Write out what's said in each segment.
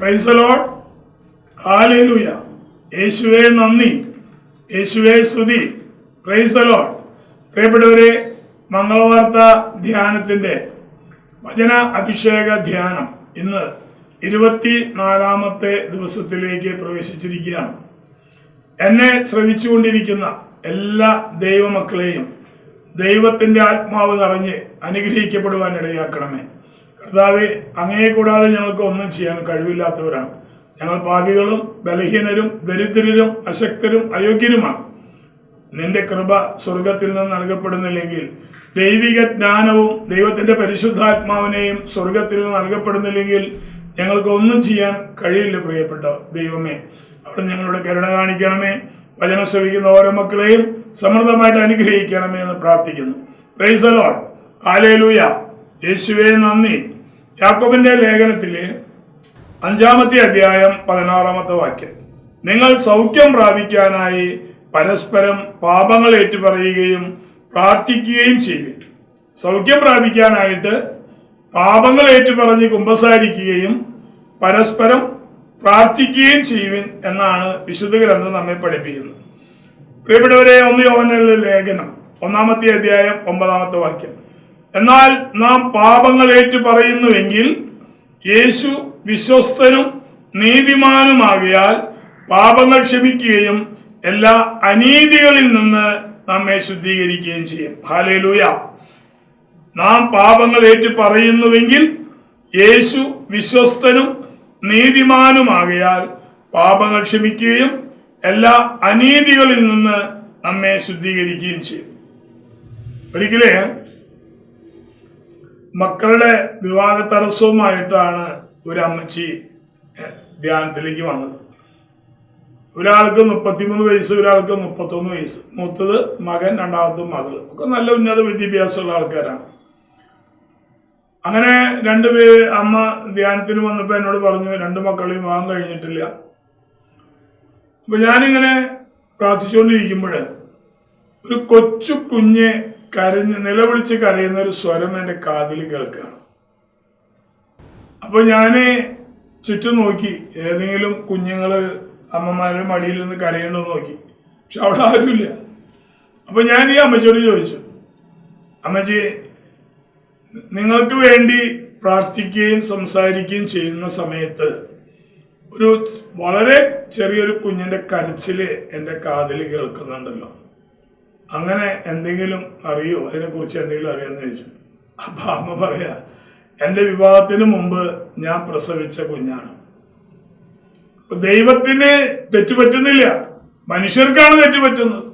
പ്രൈസലോഡ് hallelujah യേശുവേ നന്ദി. യേശുവേ സ്തുതി. പ്രൈസലോഡ് പ്രിയപ്പെട്ടവരെ മംഗളവാർത്ത ധ്യാനത്തിന്റെ വചന അഭിഷേക ധ്യാനം ഇന്ന് ഇരുപത്തി നാലാമത്തെ ദിവസത്തിലേക്ക് പ്രവേശിച്ചിരിക്കുകയാണ്. എന്നെ ശ്രമിച്ചുകൊണ്ടിരിക്കുന്ന എല്ലാ ദൈവമക്കളെയും ദൈവത്തിന്റെ ആത്മാവ് നിറഞ്ഞ് അനുഗ്രഹിക്കപ്പെടുവാൻ ഇടയാക്കണമേ കർത്താവെ അങ്ങയെ കൂടാതെ ഞങ്ങൾക്ക് ഒന്നും ചെയ്യാൻ കഴിവില്ലാത്തവരാണ്. ഞങ്ങൾ പാപികളും ബലഹീനരും ദരിദ്രരും അശക്തരും അയോഗ്യരുമാണ്. നിന്റെ കൃപ സ്വർഗത്തിൽ നിന്ന് നൽകപ്പെടുന്നില്ലെങ്കിൽ ദൈവിക ജ്ഞാനവും ദൈവത്തിന്റെ പരിശുദ്ധാത്മാവിനെയും സ്വർഗത്തിൽ നിന്ന് നൽകപ്പെടുന്നില്ലെങ്കിൽ ഞങ്ങൾക്ക് ഒന്നും ചെയ്യാൻ കഴിയില്ല പ്രിയപ്പെട്ട ദൈവമേ. അവിടെ ഞങ്ങളുടെ കരുണ കാണിക്കണമേ. വചന ശ്രമിക്കുന്ന ഓരോ മക്കളെയും സമൃദ്ധമായിട്ട് അനുഗ്രഹിക്കണമേ എന്ന് പ്രാർത്ഥിക്കുന്നു. പ്രൈസ് ലോഡ് ഹാലേലൂയ യേശുവേ നന്ദി. യാക്കോബിന്റെ ലേഖനത്തിലെ അഞ്ചാമത്തെ അധ്യായം പതിനാറാമത്തെ വാക്യം. നിങ്ങൾ സൗഖ്യം പ്രാപിക്കാനായി പരസ്പരം പാപങ്ങൾ ഏറ്റുപറയുകയും പ്രാർത്ഥിക്കുകയും ചെയ്യുക സൗഖ്യം പ്രാപിക്കാനായിട്ട് പാപങ്ങൾ ഏറ്റുപറഞ്ഞ് കുമ്പസാരിക്കുകയും പരസ്പരം പ്രാർത്ഥിക്കുകയും ചെയ്യുവിൻ എന്നാണ് വിശുദ്ധ ഗ്രന്ഥം നമ്മെ പഠിപ്പിക്കുന്നത്. പ്രിയപ്പെട്ടവരെ ഒന്ന് യോഹനയിലെ ലേഖനം ഒന്നാമത്തെ അധ്യായം ഒമ്പതാമത്തെ വാക്യം. എന്നാൽ നാം പാപങ്ങൾ ഏറ്റു പറയുന്നുവെങ്കിൽ യേശു വിശ്വസ്തനും നീതിമാനുമാകിയാൽ പാപങ്ങൾ ക്ഷമിക്കുകയും എല്ലാ അനീതികളിൽ നിന്ന് നമ്മെ ശുദ്ധീകരിക്കുകയും ചെയ്യും. ഹാലേലൂയ നാം പാപങ്ങൾ ഏറ്റു പറയുന്നുവെങ്കിൽ യേശു വിശ്വസ്തനും നീതിമാനുമാകയാൽ പാപങ്ങൾ ക്ഷമിക്കുകയും എല്ലാ അനീതികളിൽ നിന്ന് നമ്മെ ശുദ്ധീകരിക്കുകയും ചെയ്യും. ഒരിക്കലേ മക്കളുടെ വിവാഹ തടസ്സവുമായിട്ടാണ് ഒരു അമ്മച്ചി ധ്യാനത്തിലേക്ക് വന്നത്. ഒരാൾക്ക് മുപ്പത്തിമൂന്ന് വയസ്സ് ഒരാൾക്ക് മുപ്പത്തൊന്ന് വയസ്സ്. മൂത്തത് മകൻ രണ്ടാമത്തെ മകൾ. ഒക്കെ നല്ല ഉന്നത വിദ്യാഭ്യാസമുള്ള ആൾക്കാരാണ്. അങ്ങനെ രണ്ടുപേര് അമ്മ ധ്യാനത്തിന് വന്നപ്പോൾ എന്നോട് പറഞ്ഞു രണ്ട് മക്കളെയും വിവാഹം കഴിഞ്ഞിട്ടില്ല. അപ്പൊ ഞാനിങ്ങനെ പ്രാർത്ഥിച്ചുകൊണ്ടിരിക്കുമ്പോൾ ഒരു കൊച്ചു കുഞ്ഞ് കരഞ്ഞ് നിലവിളിച്ച് കരയുന്ന ഒരു സ്വരം എന്റെ കാതിൽ കേൾക്കുകയാണ്. അപ്പോൾ ഞാൻ ചുറ്റും നോക്കി. ഏതെങ്കിലും കുഞ്ഞുങ്ങൾ അമ്മമാരെ മടിയിൽ നിന്ന് കരയണ്ടോ നോക്കി. പക്ഷെ അവിടെ ആരുമില്ല. അപ്പോൾ ഞാൻ ഈ അമ്മച്ചിയോട് ചോദിച്ചു. അമ്മച്ചി നിങ്ങൾക്ക് വേണ്ടി പ്രാർത്ഥിക്കുകയും സംസാരിക്കുകയും ചെയ്യുന്ന സമയത്ത് ഒരു വളരെ ചെറിയൊരു കുഞ്ഞിന്റെ കരച്ചിൽ എന്റെ കാതിൽ കേൾക്കുന്നുണ്ടല്ലോ. അങ്ങനെ എന്തെങ്കിലും അറിയോ? അതിനെക്കുറിച്ച് എന്തെങ്കിലും അറിയാമെന്ന് ചോദിച്ചു. അപ്പൊ അമ്മ പറയാ എന്റെ വിവാഹത്തിന് മുമ്പ് ഞാൻ പ്രസവിച്ച കുഞ്ഞാണ്. ദൈവത്തിന് തെറ്റുപറ്റുന്നില്ല മനുഷ്യർക്കാണ് തെറ്റുപറ്റുന്നത്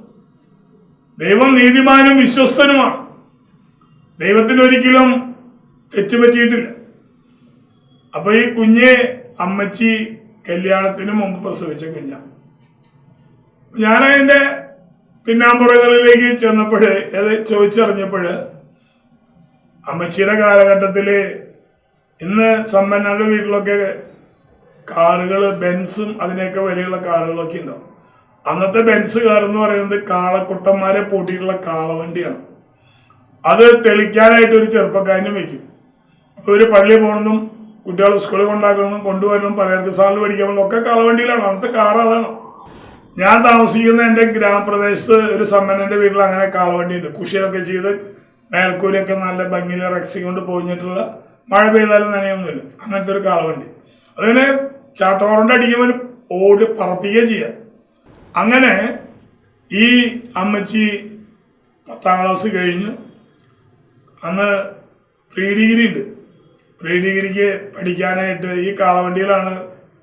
ദൈവം നീതിമാനും വിശ്വസ്തനുമാണ്. ദൈവത്തിന് ഒരിക്കലും തെറ്റുപറ്റിയിട്ടില്ല അപ്പൊ ഈ കുഞ്ഞ് അമ്മച്ചി കല്യാണത്തിന് മുമ്പ് പ്രസവിച്ച കുഞ്ഞാണ് ഞാൻ പിന്നാമ്പുറകളിലേക്ക് ചെന്നപ്പോഴേ അത് ചോദിച്ചറിഞ്ഞപ്പോഴ് അമ്മച്ചിയുടെ കാലഘട്ടത്തിൽ ഇന്ന് സമ്പന്നരുടെ വീട്ടിലൊക്കെ കാറുകൾ ബെൻസും അതിനെയൊക്കെ വരെയുള്ള കാറുകളൊക്കെ ഉണ്ടാവും. അന്നത്തെ ബെൻസ് കാർ എന്ന് പറയുന്നത് കാളക്കുട്ടന്മാരെ പൂട്ടിയിട്ടുള്ള കാളവണ്ടിയാണ്. അത് തെളിക്കാനായിട്ട് ഒരു ചെറുപ്പക്കാരനും അപ്പൊ ഒരു പള്ളി പോകണമെന്നും കുട്ടികൾ സ്കൂളിൽ കൊണ്ടാക്കണമെന്നും കൊണ്ടുവരണം പലർക്ക് സാറിൽ പഠിക്കണം ഒക്കെ കാളവണ്ടിയിലാണ്. അന്നത്തെ കാർ അതാണ്. ഞാൻ താമസിക്കുന്ന എന്റെ ഗ്രാമപ്രദേശത്ത് ഒരു സമ്മനന്റെ വീട്ടിൽ അങ്ങനെ കാളവണ്ടി ഉണ്ട് കുഷിയൊക്കെ ചെയ്ത് മേൽക്കൂരൊക്കെ നല്ല ഭംഗിയിൽ റെക്സി കൊണ്ട് പോഞ്ഞിട്ടുള്ള മഴ പെയ്താലും നനയൊന്നുമില്ല. അങ്ങനത്തെ ഒരു കാളവണ്ടി. അതിനെ ചാട്ടവാറുണ്ട് അടിക്കുമ്പോൾ ഓടി പറപ്പിക്കുകയും ചെയ്യാം. അങ്ങനെ ഈ അമ്മച്ചി പത്താം ക്ലാസ് കഴിഞ്ഞു. അന്ന് പ്രീ ഡിഗ്രി ഉണ്ട് പ്രീ ഡിഗ്രിക്ക് പഠിക്കാനായിട്ട് ഈ കാളവണ്ടിയിലാണ്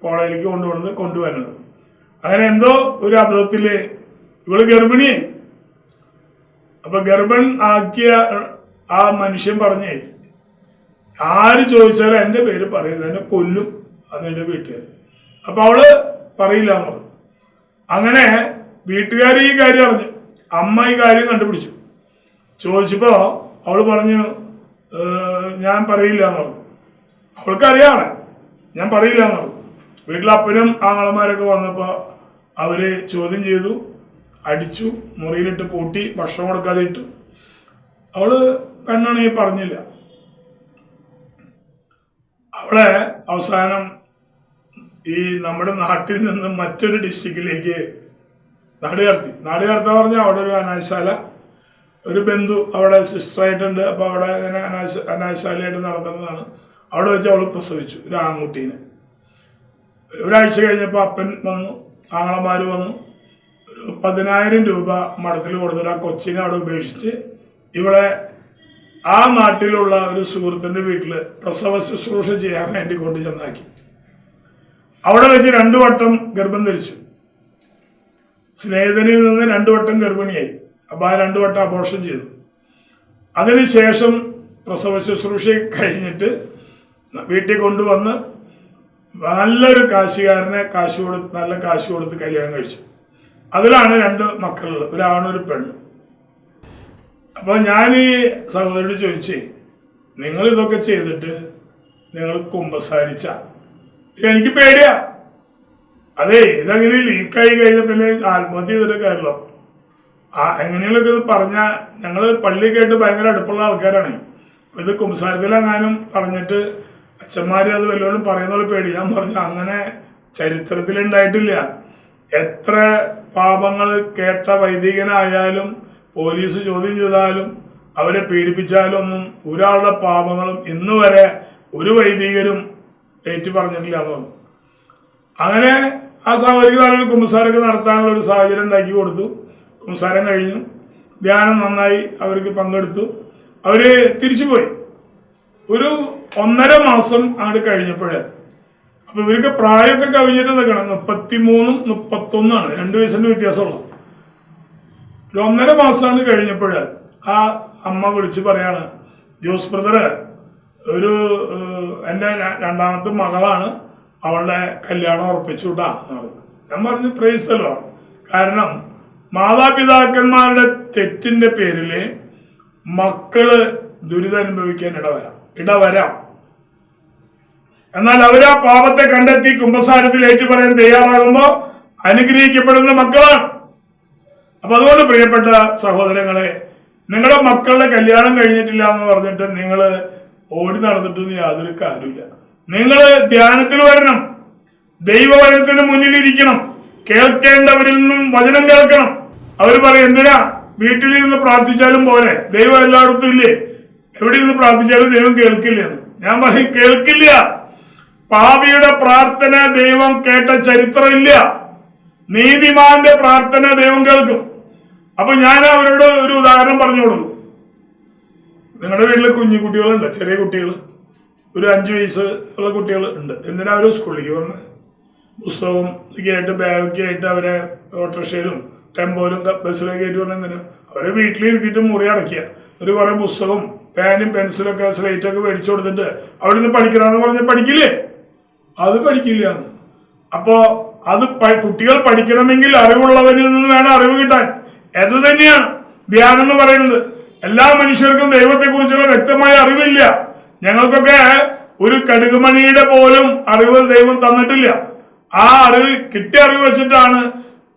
കോളേജിലേക്ക് കൊണ്ടുപോകുന്നത് കൊണ്ടുവരുന്നത്. അങ്ങനെ എന്തോ ഒരു അബദ്ധത്തിൽ ഇവൾ ഗർഭിണി അപ്പൊ ഗർഭൻ ആക്കിയ ആ മനുഷ്യൻ പറഞ്ഞേ ആര് ചോദിച്ചാലും എന്റെ പേര് പറയരുത് എന്നെ കൊല്ലും അതെന്റെ വീട്ടുകാർ അപ്പൊ അവൾ പറയില്ല എന്ന് അങ്ങനെ വീട്ടുകാർ ഈ കാര്യം അറിഞ്ഞു അമ്മ ഈ കാര്യം കണ്ടുപിടിച്ചു. ചോദിച്ചപ്പോ അവൾ പറഞ്ഞു ഞാൻ പറയില്ല എന്ന് അവൾക്കറിയാണ് ഞാൻ പറയില്ല എന്ന് വീട്ടിൽ അപ്പനും ആങ്ങളമാരൊക്കെ വന്നപ്പോൾ അവർ ചോദ്യം ചെയ്തു അടിച്ചു മുറിയിലിട്ട് പൂട്ടി ഭക്ഷണം കൊടുക്കാതെ ഇട്ടു. അവൾ പെണ്ണാണെങ്കിൽ പറഞ്ഞില്ല. അവളെ അവസാനം ഈ നമ്മുടെ നാട്ടിൽ നിന്ന് മറ്റൊരു ഡിസ്ട്രിക്റ്റിലേക്ക് നാട് കടത്തി. നാട് കടത്താൻ പറഞ്ഞാൽ അവിടെ ഒരു അനാശാല ഒരു ബന്ധു അവിടെ സിസ്റ്ററായിട്ടുണ്ട്. അപ്പോൾ അവിടെ ഇങ്ങനെ അനാശ അനാശാലയായിട്ട് നടത്തുന്നതാണ് അവിടെ വെച്ച് അവൾ പ്രസവിച്ചു ഒരു ആൺകുട്ടീനെ. ഒരാഴ്ച കഴിഞ്ഞപ്പോൾ അപ്പൻ വന്നു. ആങ്ങളമാർ വന്നു. ഒരു പതിനായിരം രൂപ മഠത്തിൽ കൊടുത്തിട്ട് ആ കൊച്ചിനെ അവിടെ ഉപേക്ഷിച്ച് ഇവളെ ആ നാട്ടിലുള്ള ഒരു സുഹൃത്തിന്റെ വീട്ടിൽ പ്രസവ ശുശ്രൂഷ ചെയ്യാൻ വേണ്ടി കൊണ്ട് ചെന്നാക്കി. അവിടെ വെച്ച് രണ്ടു വട്ടം ഗർഭം ധരിച്ചു. സ്നേഹിതനിൽ നിന്ന് രണ്ടു വട്ടം ഗർഭിണിയായി. അപ്പോൾ ആ രണ്ടു വട്ടം അപോഷം ചെയ്തു. അതിനുശേഷം പ്രസവ ശുശ്രൂഷ കഴിഞ്ഞിട്ട് വീട്ടിൽ കൊണ്ടുവന്ന് നല്ലൊരു കാശുകാരനെ കാശ് കൊടുത്ത് നല്ല കാശ് കൊടുത്ത് കല്യാണം കഴിച്ചു. അതിലാണ് രണ്ട് മക്കളുള്ളത്. ഒരാണൊരു ഒരു പെണ്ണും. അപ്പോൾ ഞാൻ ഈ സഹോദരനോട് ചോദിച്ചേ നിങ്ങൾ ഇതൊക്കെ ചെയ്തിട്ട് നിങ്ങൾ കുമ്പസാരിച്ച? എനിക്ക് പേടിയാ. അതെ ഇതങ്ങനെ ലീക്കായി കഴിഞ്ഞ പിന്നെ ആത്മഹത്യ ചെയ്തിട്ട് കാര്യമല്ലോ. ആ എങ്ങനെയുള്ളൊക്കെ ഇത് പറഞ്ഞാൽ ഞങ്ങൾ പള്ളി കേട്ട് ഭയങ്കര അടുപ്പുള്ള ആൾക്കാരാണ്. ഇത് കുമ്പസാരത്തിലെങ്ങാനും പറഞ്ഞിട്ട് അച്ഛന്മാർ അത് വല്ലവരും പറയുന്നുള്ള പേടി. ഞാൻ പറഞ്ഞു അങ്ങനെ ചരിത്രത്തിലുണ്ടായിട്ടില്ല. എത്ര പാപങ്ങൾ കേട്ട വൈദികനായാലും പോലീസ് ചോദ്യം ചെയ്താലും അവരെ പീഡിപ്പിച്ചാലും ഒന്നും ഒരാളുടെ പാപങ്ങളും ഇന്ന് വരെ ഒരു വൈദികരും ഏറ്റു പറഞ്ഞിട്ടില്ല എന്ന് പറഞ്ഞു. അങ്ങനെ ആ സഹോദരിക്ക് നല്ലൊരു കുമ്പസാരമൊക്കെ നടത്താനുള്ള ഒരു സാഹചര്യം ഉണ്ടാക്കി കൊടുത്തു. കുമ്പസാരം കഴിഞ്ഞു. ധ്യാനം നന്നായി അവർക്ക് പങ്കെടുത്തു. അവർ തിരിച്ചുപോയി. ഒരു ഒന്നര മാസം അങ്ങോട്ട് കഴിഞ്ഞപ്പോഴേ. അപ്പൊ ഇവർക്ക് പ്രായമൊക്കെ കവിഞ്ഞിട്ട് നിൽക്കണം മുപ്പത്തി മൂന്നും മുപ്പത്തൊന്നാണ്. രണ്ട് വയസ്സിന്റെ വ്യത്യാസമുള്ള. ഒരു ഒന്നര മാസമാണ് കഴിഞ്ഞപ്പോൾ ആ അമ്മ വിളിച്ച് പറയാണ് ജോസ് ബ്രദറ് ഒരു എന്റെ രണ്ടാമത്തെ മകളാണ് അവളുടെ കല്യാണം ഉറപ്പിച്ചു വിട്ടാ ഞാൻ പറഞ്ഞ് പ്രേസ്തലോ കാരണം മാതാപിതാക്കന്മാരുടെ തെറ്റിന്റെ പേരിൽ മക്കൾ ദുരിതം അനുഭവിക്കാൻ ഇടവരാം. ഇടവരാം. എന്നാൽ അവർ ആ പാപത്തെ കണ്ടെത്തി കുംഭസാരത്തിൽ ഏറ്റുപറയാൻ തയ്യാറാകുമ്പോൾ അനുഗ്രഹിക്കപ്പെടുന്ന മക്കളാണ്. അപ്പൊ അതുകൊണ്ട് പ്രിയപ്പെട്ട സഹോദരങ്ങളെ നിങ്ങളുടെ മക്കളുടെ കല്യാണം കഴിഞ്ഞിട്ടില്ല എന്ന് പറഞ്ഞിട്ട് നിങ്ങൾ ഓടി നടന്നിട്ടൊന്നും യാതൊരു കാര്യമില്ല നിങ്ങൾ ധ്യാനത്തിൽ വരണം. ദൈവവചനത്തിന് മുന്നിലിരിക്കണം. കേൾക്കേണ്ടവരിൽ നിന്നും വചനം കേൾക്കണം. അവർ പറയും എന്തിനാ വീട്ടിലിരുന്ന് പ്രാർത്ഥിച്ചാലും പോരെ? ദൈവം എല്ലായിടത്തും ഇല്ലേ? എവിടെ ഇരുന്ന് പ്രാർത്ഥിച്ചാലും ദൈവം കേൾക്കില്ല ഞാൻ പറയും കേൾക്കില്ല. പാപിയുടെ പ്രാർത്ഥന ദൈവം കേട്ട ചരിത്രമില്ല. നീതിമാന്റെ പ്രാർത്ഥന ദൈവം കേൾക്കും. അപ്പൊ ഞാൻ അവരോട് ഒരു ഉദാഹരണം പറഞ്ഞു കൊടുക്കും. നിങ്ങളുടെ വീട്ടിൽ കുഞ്ഞു കുട്ടികളുണ്ട് ചെറിയ കുട്ടികൾ ഒരു അഞ്ച് വയസ്സ് ഉള്ള കുട്ടികൾ ഉണ്ട്. എന്തിനാ അവർ സ്കൂളിലേക്ക് വന്ന്? പുസ്തകവും ഒക്കെ ആയിട്ട് ബാഗൊക്കെ ആയിട്ട് അവരെ ഓട്ടോറിക്ഷയിലും ടെമ്പോയിലും ബസ്സിലൊക്കെ ആയിട്ട് പറഞ്ഞാൽ എന്തിനാ? അവരെ വീട്ടിലിരുത്തിയിട്ട് മുറി അടയ്ക്കുക. ഒരു കുറേ പുസ്തകവും പേനും പെൻസിലൊക്കെ സ്ലേറ്റൊക്കെ മേടിച്ചു കൊടുത്തിട്ട് അവിടെ നിന്ന് പഠിക്കണമെന്ന് പറഞ്ഞ് പഠിക്കില്ലേ? അത് പഠിക്കില്ല എന്ന് അപ്പോ അത് കുട്ടികൾ പഠിക്കണമെങ്കിൽ അറിവുള്ളവരിൽ നിന്ന് വേണം അറിവ് കിട്ടാൻ. അത് തന്നെയാണ് ധ്യാനം എന്ന് പറയുന്നത്. എല്ലാ മനുഷ്യർക്കും ദൈവത്തെക്കുറിച്ചുള്ള വ്യക്തമായ അറിവില്ല. ഞങ്ങൾക്കൊക്കെ ഒരു കടുകുമണിയുടെ പോലും അറിവ് ദൈവം തന്നിട്ടില്ല. ആ അറിവ് കിട്ടിയ അറിവ് വെച്ചിട്ടാണ്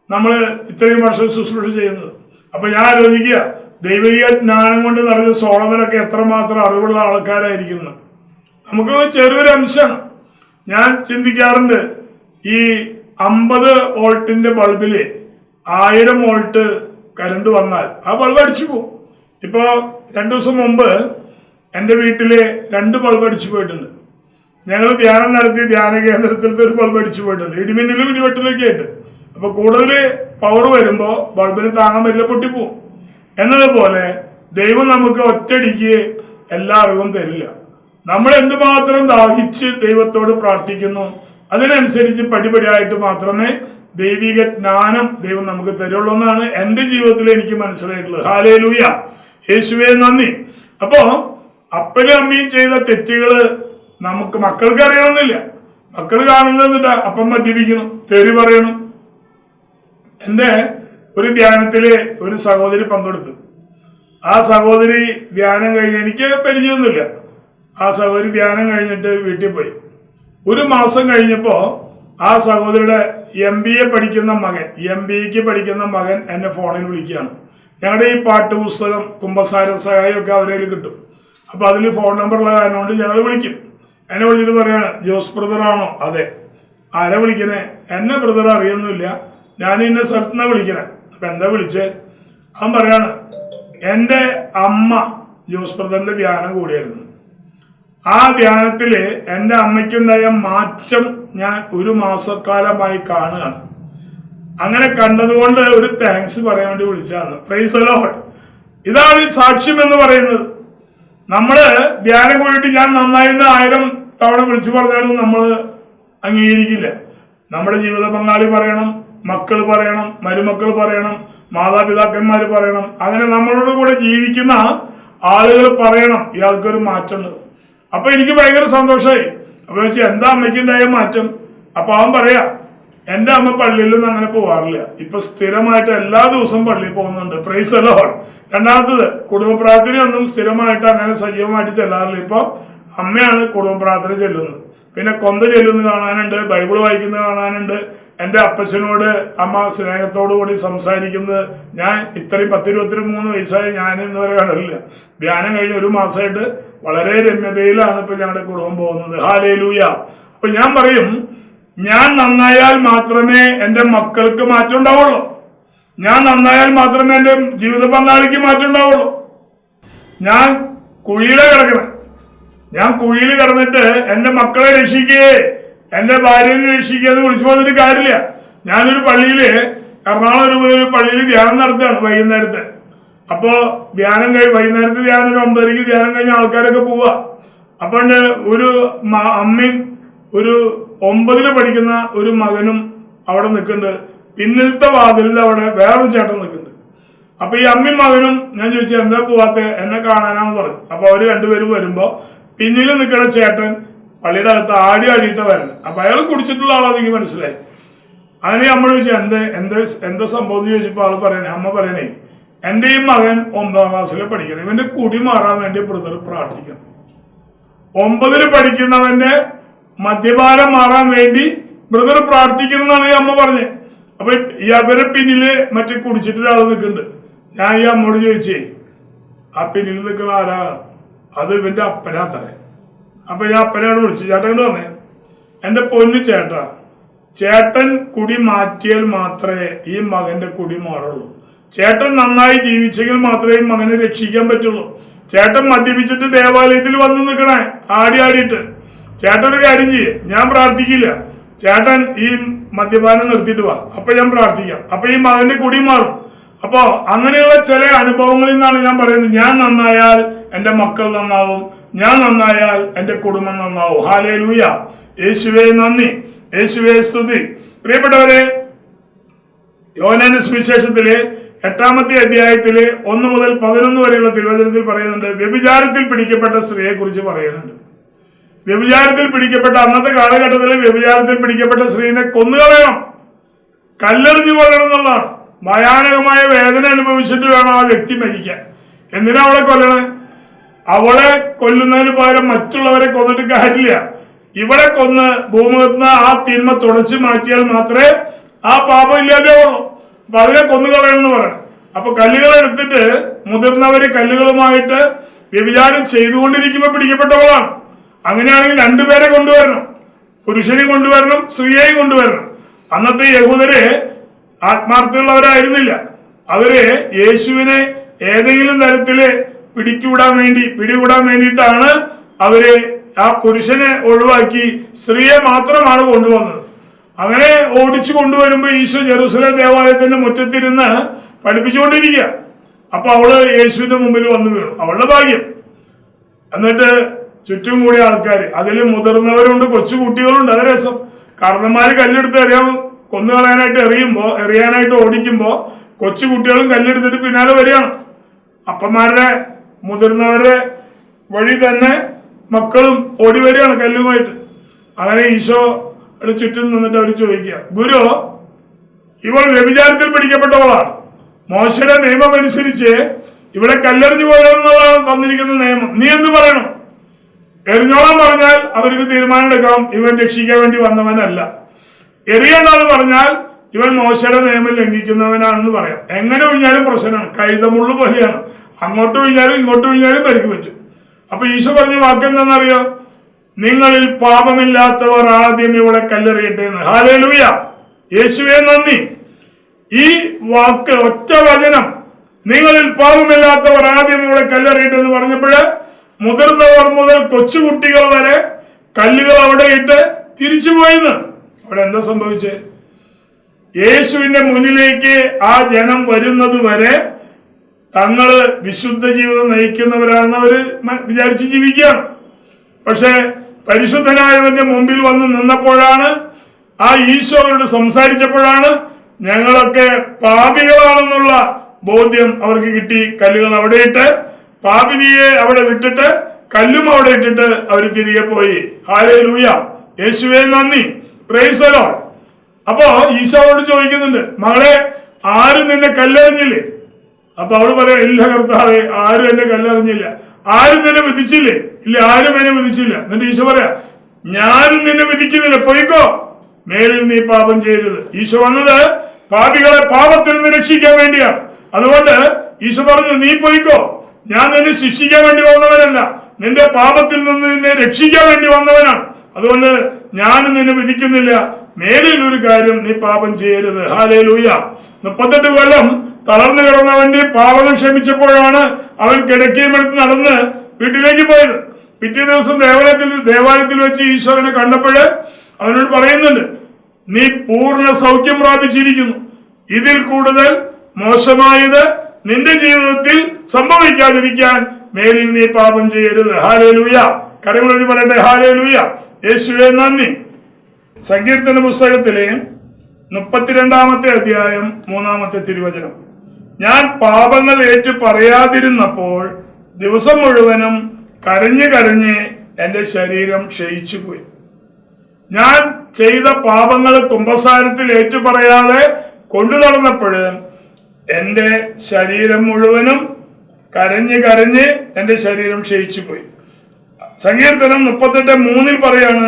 നമ്മൾ ഇത്രയും വർഷം ശുശ്രൂഷ ചെയ്യുന്നത്. അപ്പൊ ഞാൻ ആലോചിക്കുക ദൈവിക ജ്ഞാനം കൊണ്ട് നിറഞ്ഞ സോളമനൊക്കെ എത്രമാത്രം അറിവുള്ള ആൾക്കാരായിരിക്കുന്നു. നമുക്ക് ചെറിയൊരു അംശമാണ് ഞാൻ ചിന്തിക്കാറുണ്ട് ഈ അമ്പത് വോൾട്ടിന്റെ ബൾബിൽ ആയിരം വോൾട്ട് കരണ്ട് വന്നാൽ ആ ബൾബ് അടിച്ചു പോകും. ഇപ്പോൾ രണ്ടു ദിവസം മുമ്പ് എന്റെ വീട്ടിൽ രണ്ട് ബൾബ് അടിച്ചു പോയിട്ടുണ്ട്. ഞങ്ങൾ ധ്യാനം നടത്തി ധ്യാന കേന്ദ്രത്തിലത്തെ ഒരു ബൾബ് അടിച്ചു പോയിട്ടുണ്ട്. ഇടിമിന്നലും ഇടിവെട്ടിലൊക്കെ ആയിട്ട് അപ്പോൾ കൂടുതൽ പവർ വരുമ്പോൾ ബൾബിന് താങ്ങാൻ പറ്റില്ല പൊട്ടിപ്പോവും. എന്നതുപോലെ ദൈവം നമുക്ക് ഒറ്റടിക്ക് എല്ലാ അറിവും തരില്ല. നമ്മൾ എന്തുമാത്രം ദാഹിച്ച് ദൈവത്തോട് പ്രാർത്ഥിക്കുന്നു അതിനനുസരിച്ച് പടിപടിയായിട്ട് മാത്രമേ ദൈവിക ജ്ഞാനം ദൈവം നമുക്ക് തരുള്ളൂ എന്നാണ് എന്റെ ജീവിതത്തിൽ എനിക്ക് മനസ്സിലായിട്ടുള്ളത്. ഹാലേ ലൂയ യേശുവേ നന്ദി. അപ്പോ അപ്പനും അമ്മയും ചെയ്ത തെറ്റുകൾ നമുക്ക് മക്കൾക്ക് അറിയണമെന്നില്ല മക്കൾ കാണുന്നത് അപ്പം മദ്യപിക്കണം തെറി പറയണം. എന്റെ ഒരു ധ്യാനത്തിൽ ഒരു സഹോദരി പങ്കെടുത്തു. ആ സഹോദരി ധ്യാനം കഴിഞ്ഞ് എനിക്ക് പരിചയമൊന്നുമില്ല. ആ സഹോദരി ധ്യാനം കഴിഞ്ഞിട്ട് വീട്ടിൽ പോയി. ഒരു മാസം കഴിഞ്ഞപ്പോൾ ആ സഹോദരിയുടെ എം ബി എ പഠിക്കുന്ന മകൻ എം ബി എക്ക് പഠിക്കുന്ന മകൻ എന്നെ ഫോണിൽ വിളിക്കുകയാണ്. ഞങ്ങളുടെ ഈ പാട്ട് പുസ്തകം കുംഭസാര സഹായമൊക്കെ അവരെ കിട്ടും. അപ്പോൾ അതിൽ ഫോൺ നമ്പർ കാരണം കൊണ്ട് ഞങ്ങൾ വിളിക്കും. എന്നെ വിളിച്ചിട്ട് പറയാണ് ജോസ് ബ്രദർ ആണോ? അതെ. ആരെ വിളിക്കണേ? എന്നെ ബ്രദർ അറിയൊന്നുമില്ല. ഞാൻ ഇന്ന സ്ഥലത്ത് നിന്നാ വിളിക്കണേ. അപ്പൊ എന്താ വിളിച്ചേ? അവൻ പറയാണ് എന്റെ അമ്മ ജോസ് ബ്രദറിന്റെ ധ്യാനം കൂടിയായിരുന്നു. ആ ധ്യാനത്തിൽ എന്റെ അമ്മയ്ക്കുണ്ടായ മാറ്റം ഞാൻ ഒരു മാസക്കാലമായി കാണുകയാണ്. അങ്ങനെ കണ്ടതുകൊണ്ട് ഒരു താങ്ക്സ് പറയാൻ വേണ്ടി വിളിച്ചതാണ്. പ്രൈസ് ലോഡ് ഇതാണ് ഈ സാക്ഷ്യം എന്ന് പറയുന്നത്. നമ്മൾ ധ്യാനം കൂടിയിട്ട് ഞാൻ നന്നായി ആയിരം തവണ വിളിച്ചു പറഞ്ഞാലും നമ്മൾ അംഗീകരിക്കില്ല. നമ്മുടെ ജീവിത പങ്കാളി പറയണം മക്കൾ പറയണം മരുമക്കൾ പറയണം മാതാപിതാക്കന്മാർ പറയണം. അങ്ങനെ നമ്മളോട് കൂടെ ജീവിക്കുന്ന ആളുകൾ പറയണം ഇയാൾക്കൊരു മാറ്റമുണ്ട് അപ്പൊ എനിക്ക് ഭയങ്കര സന്തോഷമായി അപ്പൊ വെച്ചാൽ എന്താ അമ്മയ്ക്കുണ്ടായ മാറ്റം? അപ്പൊ അവൻ പറയാ എന്റെ അമ്മ പള്ളിയിൽ പള്ളിയിലൊന്നും അങ്ങനെ പോവാറില്ല. ഇപ്പൊ സ്ഥിരമായിട്ട് എല്ലാ ദിവസവും പള്ളിയിൽ പോകുന്നുണ്ട്. പ്രൈസ് അല്ലോ രണ്ടാമത്തത് കുടുംബ പ്രാർത്ഥനയൊന്നും സ്ഥിരമായിട്ട് അങ്ങനെ സജീവമായിട്ട് ചെല്ലാറില്ല. ഇപ്പൊ അമ്മയാണ് കുടുംബ പ്രാർത്ഥന ചെല്ലുന്നത്. പിന്നെ കൊന്ത ചെല്ലുന്നത് കാണാനുണ്ട് ബൈബിൾ വായിക്കുന്നത് കാണാനുണ്ട്. എന്റെ അപ്പച്ചനോട് അമ്മ സ്നേഹത്തോടു കൂടി സംസാരിക്കുന്നത് ഞാൻ ഇത്രയും പത്തിരുപത്തി മൂന്ന് വയസ്സായി ഞാൻ ഇന്ന് വരെ കണ്ടില്ല ധ്യാനം കഴിഞ്ഞ് ഒരു മാസമായിട്ട് വളരെ രമ്യതയിലാണ് ഇപ്പൊ ഞങ്ങളുടെ കുടുംബം പോകുന്നത്. ഹാലേ ലൂയ അപ്പൊ ഞാൻ പറയും ഞാൻ നന്നായാൽ മാത്രമേ എന്റെ മക്കൾക്ക് മാറ്റം ഉണ്ടാവുള്ളൂ ഞാൻ നന്നായാൽ മാത്രമേ എന്റെ ജീവിത പങ്കാളിക്ക് മാറ്റം ഉണ്ടാവുള്ളൂ ഞാൻ കുഴിയിലെ കിടക്കണം. ഞാൻ കുഴിയിൽ കിടന്നിട്ട് എന്റെ മക്കളെ രക്ഷിക്കേ. എന്റെ ഭാര്യനെ രക്ഷിക്കുക എന്ന് വിളിച്ചു പറഞ്ഞിട്ട് കാര്യമില്ല. ഞാനൊരു പള്ളിയിൽ എറണാകുളം ഒരു പള്ളിയിൽ ധ്യാനം നടത്തുകയാണ് വൈകുന്നേരത്തെ. അപ്പോൾ ധ്യാനം കഴിഞ്ഞ് വൈകുന്നേരത്തെ ധ്യാനം ഒരു ഒമ്പതരയ്ക്ക് ധ്യാനം കഴിഞ്ഞ ആൾക്കാരൊക്കെ പോവുക അപ്പോൾ ഒരു അമ്മയും ഒരു ഒമ്പതിൽ പഠിക്കുന്ന ഒരു മകനും അവിടെ നിൽക്കുന്നുണ്ട്. പിന്നിലത്തെ വാതിലിൽ അവിടെ വേറൊരു ചേട്ടൻ നിൽക്കുന്നുണ്ട്. അപ്പോൾ ഈ അമ്മയും മകനും ഞാൻ ചോദിച്ചു എന്താ പോവാത്ത? എന്നെ കാണാനാന്ന് പറഞ്ഞു. അപ്പൊ അവർ രണ്ടുപേരും വരുമ്പോൾ പിന്നിൽ നിൽക്കുന്ന ചേട്ടൻ പള്ളിയുടെ അകത്ത് ആടി ആടിയിട്ട് വരണം അപ്പൊ അയാൾ കുടിച്ചിട്ടുള്ള ആളാ എനിക്ക് മനസ്സിലായി. അതിന് നമ്മൾ ചോദിച്ചു എന്ത് എന്ത് എന്താ സംഭവം? എന്ന് ചോദിച്ചപ്പോ ആൾ പറയണേ അമ്മ പറയണേ എന്റെ ഈ മകൻ ഒമ്പതാം ക്ലാസ്സിൽ പഠിക്കണം. ഇവന്റെ കുടി മാറാൻ വേണ്ടി ബ്രദർ പ്രാർത്ഥിക്കണം. ഒമ്പതിൽ പഠിക്കുന്നവന്റെ മദ്യപാനം മാറാൻ വേണ്ടി ബ്രദർ പ്രാർത്ഥിക്കണം എന്നാണ് ഈ അമ്മ പറഞ്ഞത് അപ്പൊ ഈ അവരെ പിന്നിൽ മറ്റേ കുടിച്ചിട്ടൊരാൾ നിൽക്കുന്നുണ്ട്. ഞാൻ ഈ അമ്മോട് ചോദിച്ചേ ആ പിന്നിൽ നിൽക്കുന്ന ആരാ? അത് ഇവന്റെ അപ്പനാത്തറേ അപ്പൊ ഞാൻ അപ്പനോട് വിളിച്ചു ഇങ്ങോട്ട് വന്നേ. എന്റെ പൊന്നു ചേട്ടാ ചേട്ടൻ കുടി മാറ്റിയാൽ മാത്രമേ ഈ മകന്റെ കുടി മാറുള്ളൂ. ചേട്ടൻ നന്നായി ജീവിച്ചെങ്കിൽ മാത്രമേ ഈ മകനെ രക്ഷിക്കാൻ പറ്റുള്ളൂ. ചേട്ടൻ മദ്യപിച്ചിട്ട് ദേവാലയത്തിൽ വന്ന് നിൽക്കണേ ആടി ആടിയിട്ട്. ചേട്ടൻ ഒരു കാര്യം ചെയ്യേ ഞാൻ പ്രാർത്ഥിക്കില്ല. ചേട്ടൻ ഈ മദ്യപാനം നിർത്തിയിട്ട് വാ അപ്പൊ ഞാൻ പ്രാർത്ഥിക്കാം. അപ്പൊ ഈ മകന്റെ കുടി മാറും. അപ്പോ അങ്ങനെയുള്ള ചില അനുഭവങ്ങളിൽ നിന്നാണ് ഞാൻ പറയുന്നത്. ഞാൻ നന്നായാൽ എന്റെ മക്കൾ നന്നാവും. ഞാൻ നന്നായാൽ എന്റെ കുടുംബം നന്നാവും. ഹാലേ ലൂയ യേശുവേ നന്ദി. യേശുവേ സ്തുതി. പ്രിയപ്പെട്ടവരെ യോനാന സുവിശേഷത്തിലെ എട്ടാമത്തെ അധ്യായത്തിലെ ഒന്ന് മുതൽ പതിനൊന്ന് വരെയുള്ള തിരുവചനത്തിൽ പറയുന്നുണ്ട് വ്യഭിചാരത്തിൽ പിടിക്കപ്പെട്ട സ്ത്രീയെ കുറിച്ച് പറയുന്നുണ്ട്. വ്യഭിചാരത്തിൽ പിടിക്കപ്പെട്ട അന്നത്തെ കാലഘട്ടത്തിൽ വ്യഭിചാരത്തിൽ പിടിക്കപ്പെട്ട സ്ത്രീനെ കൊന്നുകളയണം. കല്ലെറിഞ്ഞു കൊല്ലണം എന്നുള്ളതാണ്. ഭയാനകമായ വേദന അനുഭവിച്ചിട്ട് വേണം ആ വ്യക്തി മരിക്കാൻ. എന്തിനാ അവളെ കൊല്ലണേ? അവളെ കൊല്ലുന്നതിന് പകരം മറ്റുള്ളവരെ കൊന്നിട്ട് കാര്യമില്ല. ഇവളെ കൊന്ന് ഭൂമുഖത്ത് ആ തിന്മ തുടച്ചു മാറ്റിയാൽ മാത്രമേ ആ പാപം ഇല്ലാതെ ഉള്ളൂ. അപ്പൊ അതിനെ കൊന്നുകളയെന്ന് പറയണം. അപ്പൊ കല്ലുകൾ എടുത്തിട്ട് മുതിർന്നവര് കല്ലുകളുമായിട്ട് വ്യഭിചാരം ചെയ്തുകൊണ്ടിരിക്കുമ്പോൾ പിടിക്കപ്പെട്ടവളാണ്. അങ്ങനെയാണെങ്കിൽ രണ്ടുപേരെ കൊണ്ടുവരണം. പുരുഷനെ കൊണ്ടുവരണം സ്ത്രീയെയും കൊണ്ടുവരണം. അന്നത്തെ യഹൂദര് ആത്മാർത്ഥമുള്ളവരായിരുന്നില്ല അവർ യേശുവിനെ ഏതെങ്കിലും തരത്തിൽ പിടിക്കൂടാൻ വേണ്ടി പിടികൂടാൻ വേണ്ടിയിട്ടാണ് അവർ ആ പുരുഷനെ ഒഴിവാക്കി സ്ത്രീയെ മാത്രമാണ് കൊണ്ടുവന്നത്. അങ്ങനെ ഓടിച്ചു കൊണ്ടുവരുമ്പോ ഈശോ ജെറൂസലേം ദേവാലയത്തിന്റെ മുറ്റത്തിരുന്ന് പഠിപ്പിച്ചുകൊണ്ടിരിക്കുക. അപ്പൊ അവൾ യേശുവിന്റെ മുമ്പിൽ വന്നു വീണു. അവളുടെ ഭാഗ്യം. എന്നിട്ട് ചുറ്റും കൂടിയ ആൾക്കാർ അതിൽ മുതിർന്നവരുണ്ട് കൊച്ചു കുട്ടികളുണ്ട് അത് രസം. കാരണന്മാര് കല്ലെടുത്ത് എറിയാൻ കൊന്നുകളയാനായിട്ട് എറിയുമ്പോ എറിയാനായിട്ട് ഓടിക്കുമ്പോ കൊച്ചു കുട്ടികളും കല്ലെടുത്തിട്ട് പിന്നാലെ വരികയാണ്. അപ്പന്മാരുടെ മുതിർന്നവരുടെ വഴി തന്നെ മക്കളും ഓടി വരികയാണ് കല്ലുമായിട്ട്. അങ്ങനെ ഈശോ ചുറ്റും നിന്നിട്ട് അവർ ചോദിക്കുക. ഗുരു ഇവൾ വ്യഭിചാരത്തിൽ പിടിക്കപ്പെട്ടവളാണ്. മോശയുടെ നിയമം അനുസരിച്ച് ഇവിടെ കല്ലെറിഞ്ഞു പോയെന്നുള്ളതാണ് തന്നിരിക്കുന്ന നിയമം. നീ എന്ത് പറയണം? എറിഞ്ഞോളം പറഞ്ഞാൽ അവർക്ക് തീരുമാനമെടുക്കാം ഇവൻ രക്ഷിക്കാൻ വേണ്ടി വന്നവനല്ല. എറിയണ്ടെന്ന് പറഞ്ഞാൽ ഇവൻ മോശയുടെ നിയമം ലംഘിക്കുന്നവനാണെന്ന് പറയാം. എങ്ങനെ ഒഴിഞ്ഞാലും പ്രശ്നമാണ്. കഴുതമുള്ളു പോലെയാണ്. അങ്ങോട്ട് ഒഴിഞ്ഞാലും ഇങ്ങോട്ട് ഒഴിഞ്ഞാലും പരിക്ക് പറ്റും അപ്പൊ ഈശോ പറഞ്ഞ വാക്ക് എന്താണെന്നറിയോ? നിങ്ങളിൽ പാപമില്ലാത്തവർ ആദ്യം ഇവിടെ കല്ലെറിയട്ടെ എന്ന്. ഹാലേ ലൂയ യേശുവെ നന്ദി. ഈ വാക്ക് ഒറ്റ വചനം നിങ്ങളിൽ പാപമില്ലാത്തവർ ആദ്യം ഇവിടെ കല്ലെറിയട്ടെ എന്ന് പറഞ്ഞപ്പോഴ് മുതിർന്നവർ മുതൽ കൊച്ചുകുട്ടികൾ വരെ കല്ലുകൾ അവിടെ ഇട്ട് തിരിച്ചു പോയിന്ന്. അവിടെ എന്താ സംഭവിച്ചേ? യേശുവിന്റെ മുന്നിലേക്ക് ആ ജനം വരുന്നത് വരെ തങ്ങൾ വിശുദ്ധ ജീവിതം നയിക്കുന്നവരാണെന്ന് അവർ മ- വിചാരിച്ച് ജീവിക്കുകയാണ് പക്ഷെ പരിശുദ്ധനായവന്റെ മുമ്പിൽ വന്ന് നിന്നപ്പോഴാണ് ആ ഈശോ അവരോട് സംസാരിച്ചപ്പോഴാണ് ഞങ്ങളൊക്കെ പാപികളാണെന്നുള്ള ബോധ്യം അവർക്ക് കിട്ടി. കല്ലുകൾ അവിടെ ഇട്ട് പാപിനിയെ അവിടെ വിട്ടിട്ട് കല്ലും അവിടെ ഇട്ടിട്ട് അവർ തിരികെ പോയി. ഹാലേ ലൂയ യേശുവേ നന്ദി. പ്രൈസലോ അപ്പോ ഈശോയോട് ചോദിക്കുന്നുണ്ട് മകളെ ആരും നിന്നെ കല്ലെറിഞ്ഞില്ലേ? അപ്പൊ അവൾ പറയാം ഇല്ല കർത്താവേ ആരും എന്നെ കല്ലറിഞ്ഞില്ല. ആരും നിന്നെ വിധിച്ചില്ലേ? ഇല്ല ആരും എന്നെ വിധിച്ചില്ല. എന്നിട്ട് ഈശോ പറയാ ഞാനും നിന്നെ വിധിക്കുന്നില്ല. പോയിക്കോ. മേലിൽ നീ പാപം ചെയ്യരുത്. ഈശോ വന്നത് പാപികളെ പാപത്തിൽ നിന്ന് രക്ഷിക്കാൻ വേണ്ടിയാണ്. അതുകൊണ്ട് ഈശോ പറഞ്ഞു നീ പോയിക്കോ. ഞാൻ നിന്നെ ശിക്ഷിക്കാൻ വേണ്ടി വന്നവനല്ല. നിന്റെ പാപത്തിൽ നിന്ന് നിന്നെ രക്ഷിക്കാൻ വേണ്ടി വന്നവനാണ്. അതുകൊണ്ട് ഞാനും നിന്നെ വിധിക്കുന്നില്ല. മേലിൽ ഒരു കാര്യം നീ പാപം ചെയ്യരുത്. ഹാലേ ലൂയ മുപ്പത്തെട്ട് കൊല്ലം തളർന്നു കിടന്നവന്റെ പാവകൾ ക്ഷമിച്ചപ്പോഴാണ് അവൻ കിടക്കയും എടുത്ത് നടന്ന് വീട്ടിലേക്ക് പോയത്. പിറ്റേ ദിവസം ദേവാലയത്തിൽ ദേവാലയത്തിൽ വെച്ച് ഈശോനെ കണ്ടപ്പോഴ് അവനോട് പറയുന്നുണ്ട് നീ പൂർണ സൗഖ്യം പ്രാപിച്ചിരിക്കുന്നു. ഇതിൽ കൂടുതൽ മോശമായത് നിന്റെ ജീവിതത്തിൽ സംഭവിക്കാതിരിക്കാൻ മേലിൽ നീ പാപം ചെയ്യരുത്. ഹാലേ ലൂയ കരങ്ങളൊഴി പറയട്ടെ ഹാലേ ലൂയ യേശുവെ നന്ദി. സങ്കീർത്തന പുസ്തകത്തിലെ മുപ്പത്തിരണ്ടാമത്തെ അധ്യായം മൂന്നാമത്തെ തിരുവചനം. ഞാൻ പാപങ്ങൾ ഏറ്റു പറയാതിരുന്നപ്പോൾ ദിവസം മുഴുവനും കരഞ്ഞു കരഞ്ഞ് എന്റെ ശരീരം ക്ഷയിച്ചു പോയി ഞാൻ ചെയ്ത പാപങ്ങൾ കുംഭസാരത്തിൽ ഏറ്റുപറയാതെ കൊണ്ടു നടന്നപ്പോൾ എന്റെ ശരീരം മുഴുവനും കരഞ്ഞ് കരഞ്ഞ് എന്റെ ശരീരം ക്ഷയിച്ചു പോയി സങ്കീർത്തനം മുപ്പത്തെട്ട് മൂന്നിൽ പറയാണ്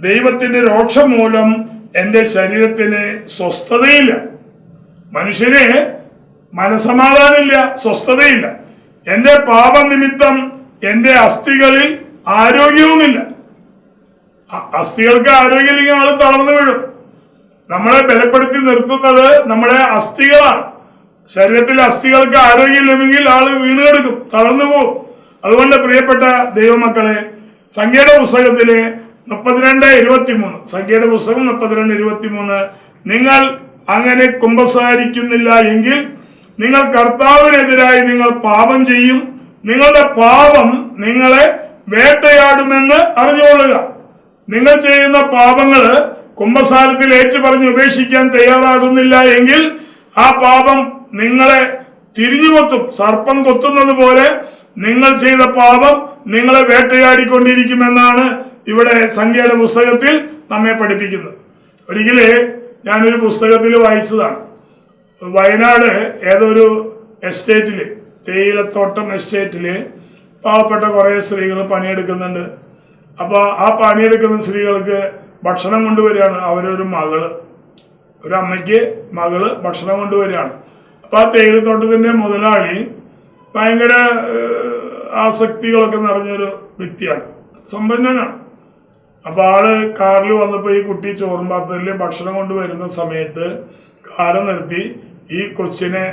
ദൈവത്തിന്റെ രോക്ഷം മൂലം എന്റെ ശരീരത്തിന് സ്വസ്ഥതയില്ല. മനുഷ്യന് മനസമാധാനമില്ല സ്വസ്ഥതയില്ല. എന്റെ പാപനിമിത്തം എന്റെ അസ്ഥികളിൽ ആരോഗ്യവുമില്ല. അസ്ഥികൾക്ക് ആരോഗ്യമില്ലെങ്കിൽ ആൾ തളർന്നു വീഴും. നമ്മളെ ബലപ്പെടുത്തി നിർത്തുന്നത് നമ്മുടെ അസ്ഥികളാണ്. ശരീരത്തിലെ അസ്ഥികൾക്ക് ആരോഗ്യമില്ലെങ്കിൽ ആൾ വീണ് കിടക്കും തളർന്നു പോകും അതുകൊണ്ട് പ്രിയപ്പെട്ട ദൈവമക്കളെ സംഖ്യയുടെ പുസ്തകത്തിലെ മുപ്പത്തിരണ്ട് ഇരുപത്തിമൂന്ന് സംഖ്യയുടെ പുസ്തകം മുപ്പത്തിരണ്ട് ഇരുപത്തിമൂന്ന് നിങ്ങൾ അങ്ങനെ കുമ്പസാരിക്കുന്നില്ല എങ്കിൽ നിങ്ങൾ കർത്താവിനെതിരായി നിങ്ങൾ പാപം ചെയ്യും. നിങ്ങളുടെ പാപം നിങ്ങളെ വേട്ടയാടുമെന്ന് അറിഞ്ഞുകൊള്ളുക. നിങ്ങൾ ചെയ്യുന്ന പാപങ്ങൾ കുംഭസാരത്തിൽ ഏറ്റുപറഞ്ഞ് ഉപേക്ഷിക്കാൻ തയ്യാറാകുന്നില്ല എങ്കിൽ ആ പാപം നിങ്ങളെ തിരിഞ്ഞു കൊത്തും സർപ്പം കൊത്തുന്നത് പോലെ നിങ്ങൾ ചെയ്ത പാപം നിങ്ങളെ വേട്ടയാടിക്കൊണ്ടിരിക്കുമെന്നാണ് ഇവിടെ സംഖ്യയുടെ പുസ്തകത്തിൽ നമ്മെ പഠിപ്പിക്കുന്നത്. ഒരിക്കലേ ഞാനൊരു പുസ്തകത്തിൽ വായിച്ചതാണ്. വയനാട് ഏതൊരു എസ്റ്റേറ്റിൽ തേയിലത്തോട്ടം എസ്റ്റേറ്റിൽ പാവപ്പെട്ട കുറേ സ്ത്രീകൾ പണിയെടുക്കുന്നുണ്ട്. അപ്പോൾ ആ പണിയെടുക്കുന്ന സ്ത്രീകൾക്ക് ഭക്ഷണം കൊണ്ടുവരികയാണ് അവരൊരു മകൾ. ഒരു അമ്മയ്ക്ക് മകൾ ഭക്ഷണം കൊണ്ടുവരികയാണ്. അപ്പോൾ ആ തേയിലത്തോട്ടത്തിന്റെ മുതലാളി ഭയങ്കര ആസക്തികളൊക്കെ നിറഞ്ഞൊരു വ്യക്തിയാണ്. സമ്പന്നനാണ്. അപ്പോൾ ആൾ കാറിൽ വന്നപ്പോൾ ഈ കുട്ടി ചോറും പാത്രത്തിൽ ഭക്ഷണം കൊണ്ടുവരുന്ന സമയത്ത് കാറ് നിർത്തി ഈ കൊച്ചിനെ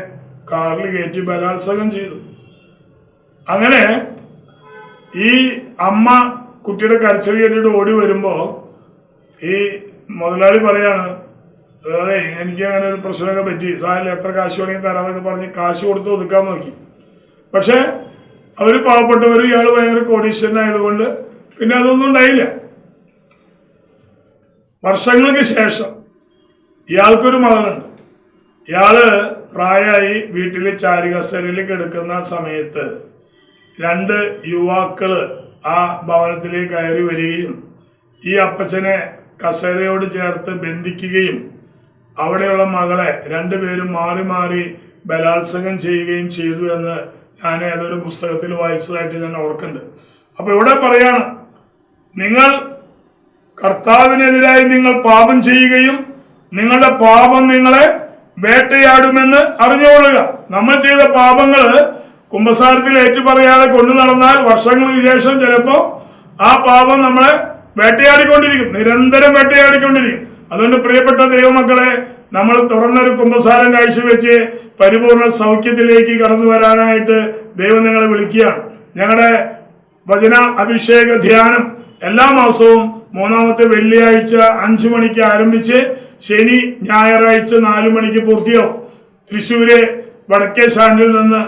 കാറിൽ കയറ്റി ബലാത്സംഗം ചെയ്തു. അങ്ങനെ ഈ അമ്മ കുട്ടിയുടെ കരച്ചിൽ കേട്ടിട്ട് ഓടി വരുമ്പോൾ ഈ മുതലാളി പറയാണ് അതെ എനിക്ക് അങ്ങനെ ഒരു പ്രശ്നമൊക്കെ പറ്റി. സാറിൽ എത്ര കാശ് വേണമെങ്കിൽ തരാമെന്നൊക്കെ പറഞ്ഞ് കാശ് കൊടുത്ത് ഒതുക്കാൻ നോക്കി. പക്ഷെ അവർ പാവപ്പെട്ടവർ ഇയാൾ ഭയങ്കര കോടീശ്വരനായതുകൊണ്ട് പിന്നെ അതൊന്നും ഉണ്ടായില്ല. വർഷങ്ങൾക്ക് ശേഷം ഇയാൾക്കൊരു മകനുണ്ട്. ഇയാൾ പ്രായമായി വീട്ടിൽ ചാരികസരിൽ കിടക്കുന്ന സമയത്ത് രണ്ട് യുവാക്കൾ ആ ഭവനത്തിലേക്ക് കയറി വരികയും ഈ അപ്പച്ചനെ കസേരയോട് ചേർത്ത് ബന്ധിക്കുകയും അവിടെയുള്ള മകളെ രണ്ടുപേരും മാറി മാറി ബലാത്സംഗം ചെയ്യുകയും ചെയ്തു എന്ന് ഞാൻ ഏതൊരു പുസ്തകത്തിൽ വായിച്ചതായിട്ട് ഞാൻ ഓർക്കുന്നുണ്ട്. അപ്പൊ ഇവിടെ പറയാണ് നിങ്ങൾ കർത്താവിനെതിരായി നിങ്ങൾ പാപം ചെയ്യുകയും നിങ്ങളുടെ പാപം നിങ്ങളെ വേട്ടയാടുമെന്ന് അറിഞ്ഞുകൊള്ളുക. നമ്മൾ ചെയ്ത പാപങ്ങൾ കുംഭസാരത്തിൽ ഏറ്റുപറയാതെ കൊണ്ടു നടന്നാൽ വർഷങ്ങൾക്ക് ശേഷം ചിലപ്പോ ആ പാപം നമ്മളെ വേട്ടയാടിക്കൊണ്ടിരിക്കും. നിരന്തരം വേട്ടയാടിക്കൊണ്ടിരിക്കും. അതുകൊണ്ട് പ്രിയപ്പെട്ട ദൈവമക്കളെ നമ്മൾ തുറന്നൊരു കുംഭസാരം കാഴ്ചവെച്ച് പരിപൂർണ സൗഖ്യത്തിലേക്ക് കടന്നു വരാനായിട്ട് ദൈവം നിങ്ങളെ വിളിക്കുകയാണ്. ഞങ്ങളുടെ വചന അഭിഷേക ധ്യാനം എല്ലാ മാസവും മൂന്നാമത്തെ വെള്ളിയാഴ്ച അഞ്ചു മണിക്ക് ആരംഭിച്ച് ശനി ഞായറാഴ്ച നാലു മണിക്ക് പൂർത്തിയാവും. തൃശ്ശൂര് വടക്കേ സ്റ്റാൻഡിൽ നിന്ന്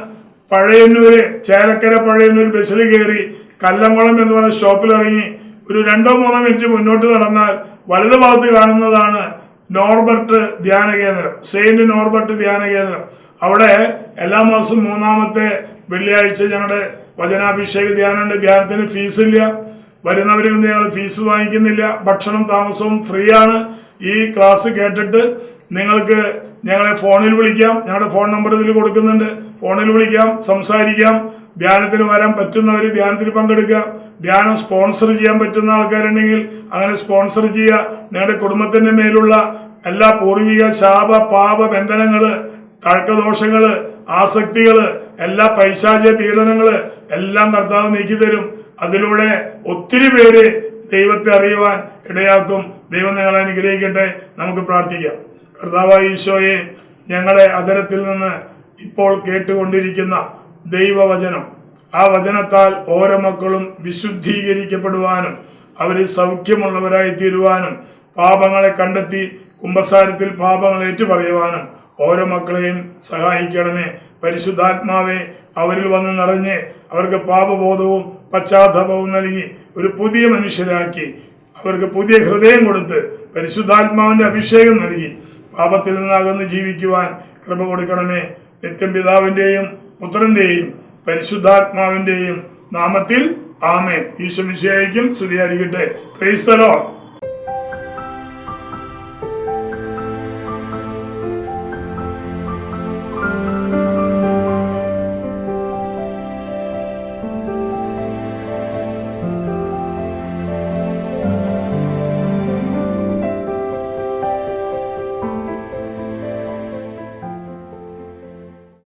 പഴയന്നൂര് ചേലക്കര പഴയന്നൂർ ബസ്സിൽ കയറി കല്ലംകുളം എന്ന് പറയുന്ന ഷോപ്പിൽ ഇറങ്ങി ഒരു രണ്ടോ മൂന്നോ മിനിറ്റ് മുന്നോട്ട് നടന്നാൽ വലതു ഭാഗത്ത് കാണുന്നതാണ് നോർബർട്ട് ധ്യാന കേന്ദ്രം സെയിന്റ് നോർബർട്ട് ധ്യാന കേന്ദ്രം. അവിടെ എല്ലാ മാസവും മൂന്നാമത്തെ വെള്ളിയാഴ്ച ഞങ്ങളുടെ വചനാഭിഷേക ധ്യാനമുണ്ട്. ധ്യാനത്തിന് ഫീസില്ല വരുന്നവരിൽ നിന്ന് ഞങ്ങൾ ഫീസ് വാങ്ങിക്കുന്നില്ല ഭക്ഷണം താമസവും ഫ്രീ ആണ് ഈ ക്ലാസ് കേട്ടിട്ട് നിങ്ങൾക്ക് ഞങ്ങളെ ഫോണിൽ വിളിക്കാം. ഞങ്ങളുടെ ഫോൺ നമ്പർ ഇതിൽ കൊടുക്കുന്നുണ്ട്. ഫോണിൽ വിളിക്കാം സംസാരിക്കാം. ധ്യാനത്തിന് വരാൻ പറ്റുന്നവർ ധ്യാനത്തിൽ പങ്കെടുക്കുക. ധ്യാനം സ്പോൺസർ ചെയ്യാൻ പറ്റുന്ന ആൾക്കാരുണ്ടെങ്കിൽ അങ്ങനെ സ്പോൺസർ ചെയ്യുക. നിങ്ങളുടെ കുടുംബത്തിന്റെ മേലുള്ള എല്ലാ പൂർവിക ശാപ പാപ ബന്ധനങ്ങൾ തഴക്കദോഷങ്ങൾ ആസക്തികൾ എല്ലാ പൈശാചിക പീഡനങ്ങൾ എല്ലാം കർത്താവ് നീക്കി തരും അതിലൂടെ ഒത്തിരി പേര് ദൈവത്തെ അറിയുവാൻ ഇടയാക്കും. ദൈവം നിങ്ങളെ അനുഗ്രഹിക്കട്ടെ. നമുക്ക് പ്രാർത്ഥിക്കാം. കർത്താവ് ഈശോയെ ഞങ്ങളെ അതരത്തിൽ നിന്ന് ഇപ്പോൾ കേട്ടുകൊണ്ടിരിക്കുന്ന ദൈവവചനം ആ വചനത്താൽ ഓരോ മക്കളും വിശുദ്ധീകരിക്കപ്പെടുവാനും അവർ സൗഖ്യമുള്ളവരായി തീരുവാനും പാപങ്ങളെ കണ്ടെത്തി കുംഭസാരത്തിൽ പാപങ്ങൾ ഏറ്റുപറയുവാനും ഓരോ മക്കളെയും സഹായിക്കണമേ. പരിശുദ്ധാത്മാവെ അവരിൽ വന്ന് നിറഞ്ഞ് അവർക്ക് പാപബോധവും പശ്ചാത്തലവും നൽകി ഒരു പുതിയ മനുഷ്യരാക്കി. അവർക്ക് പുതിയ ഹൃദയം കൊടുത്ത് പരിശുദ്ധാത്മാവിന്റെ അഭിഷേകം നൽകി. പാപത്തിൽ നിന്നകന്ന് ജീവിക്കുവാൻ കൃപ കൊടുക്കണമേ. നിത്യം പിതാവിന്റെയും പുത്രന്റെയും പരിശുദ്ധാത്മാവിന്റെയും നാമത്തിൽ ആമേൻ. ഈശ്വമിശയായിരിക്കും സ്തുതിയായിരിക്കട്ടെ. ക്രൈസ്തലോ